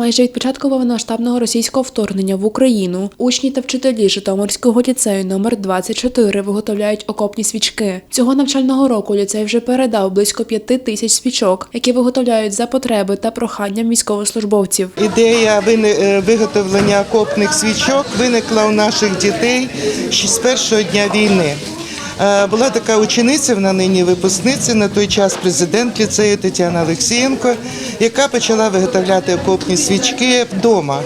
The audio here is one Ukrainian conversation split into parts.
Майже від початку повномасштабного російського вторгнення в Україну учні та вчителі Житомирського ліцею номер 24 виготовляють окопні свічки. Цього навчального року ліцей вже передав близько п'яти тисяч свічок, які виготовляють за потреби та проханням військовослужбовців. Ідея е, виготовлення окопних свічок виникла у наших дітей з першого дня війни. Е, Була така учениця, вона нині випускниця, на той час президент ліцею Тетяна Олексієнко, яка почала виготовляти окопні свічки вдома.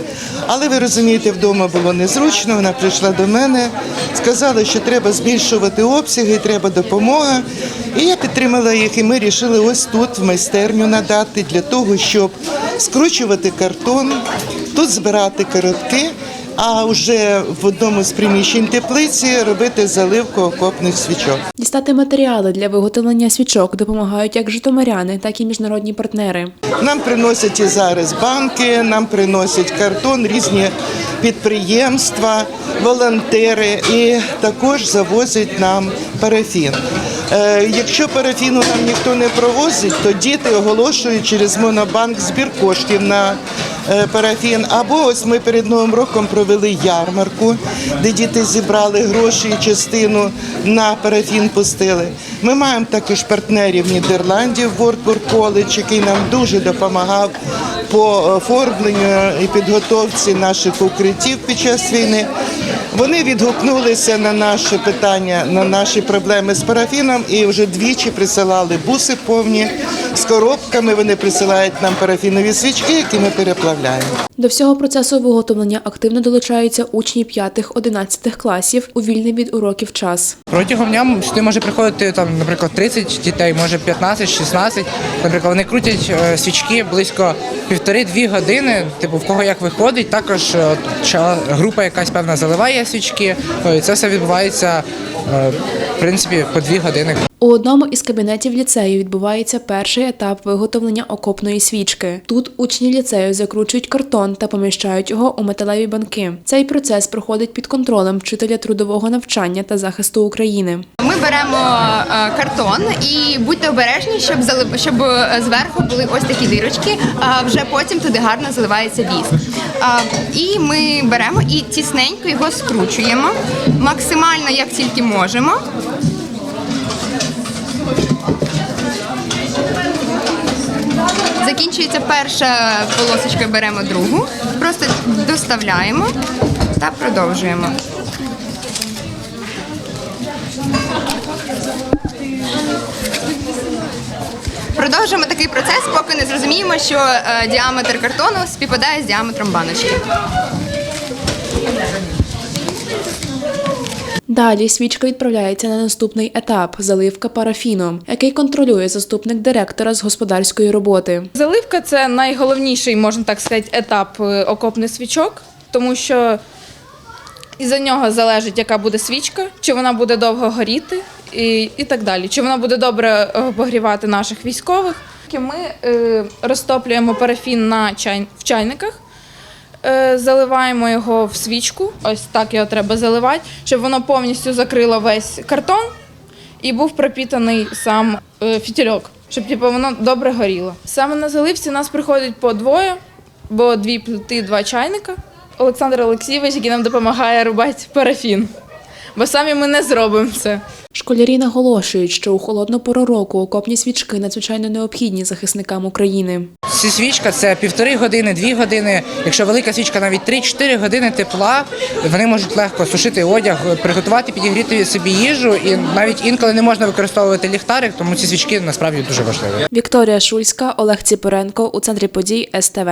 Але ви розумієте, вдома було незручно. Вона прийшла до мене, сказала, що треба збільшувати обсяги, треба допомога. І я підтримала їх, і ми вирішили ось тут в майстерню надати для того, щоб скручувати картон, тут збирати коробки, а вже в одному з приміщень теплиці робити заливку окопних свічок. Дістати матеріали для виготовлення свічок допомагають як житомиряни, так і міжнародні партнери. Нам приносять і зараз банки, нам приносять картон, різні підприємства, волонтери і також завозять нам парафін. Е, Якщо парафіну нам ніхто не провозить, то діти оголошують через монобанк збір коштів на парафін. Або ось ми перед новим роком провели ярмарку, де діти зібрали гроші і частину на парафін пустили. Ми маємо також партнерів Нідерландів, Вордбург Коледж, який нам дуже допомагав по оформленню і підготовці наших укриттів під час війни. Вони відгукнулися на наше питання, на наші проблеми з парафіном і вже двічі присилали буси повні з коробками. Вони присилають нам парафінові свічки, які ми переплавляємо. До всього процесу виготовлення активно долучаються учні 5-11 класів у вільний від уроків час. Протягом дня сюди може приходити там, наприклад, 30 дітей, може 15-16. Наприклад, вони крутять е, свічки близько півтори-дві години. Типу, в кого як виходить. Також е, група якась певна заливає свічки. І це все відбувається е, в принципі по дві години. У одному із кабінетів ліцею відбувається перший етап виготовлення окопної свічки. Тут учні ліцею закручують картон та поміщають його у металеві банки. Цей процес проходить під контролем вчителя трудового навчання та захисту України. Ми беремо е, картон і будьте обережні, щоб щоб е, зверху були ось такі дирочки. А вже потім туди гарно заливається віск. І ми беремо і тісненько його скручуємо максимально як тільки можемо. Закінчується перша полосочка, беремо другу, просто доставляємо та продовжуємо. Продовжуємо такий процес, поки не зрозуміємо, що е, діаметр картону співпадає з діаметром баночки. Далі свічка відправляється на наступний етап заливка парафіном, який контролює заступник директора з господарської роботи. Заливка це найголовніший, можна так сказати, етап е, окопних свічок, тому що із-за нього залежить, яка буде свічка, чи вона буде довго горіти і, і так далі. Чи вона буде добре е, обогрівати наших військових. Ми е, розтоплюємо парафін на чай, в чайниках. Е, Заливаємо його в свічку, ось так його треба заливати, щоб воно повністю закрило весь картон і був пропітаний сам е, фітільок, щоб типу, воно добре горіло. Саме на заливці нас приходить по двоє, бо дві плити, два чайника. Олександр Олексійович, який нам допомагає рубати парафін. Бо самі ми не зробимо це. Школярі наголошують, що у холодну пору року окопні свічки надзвичайно необхідні захисникам України. Ці свічка це півтори години, дві години. Якщо велика свічка, навіть 3-4 години тепла, вони можуть легко сушити одяг, приготувати, підігріти собі їжу, і навіть інколи не можна використовувати ліхтарик, тому ці свічки насправді дуже важливі. Вікторія Шульська, Олег Ціпоренко у центрі подій СТВ.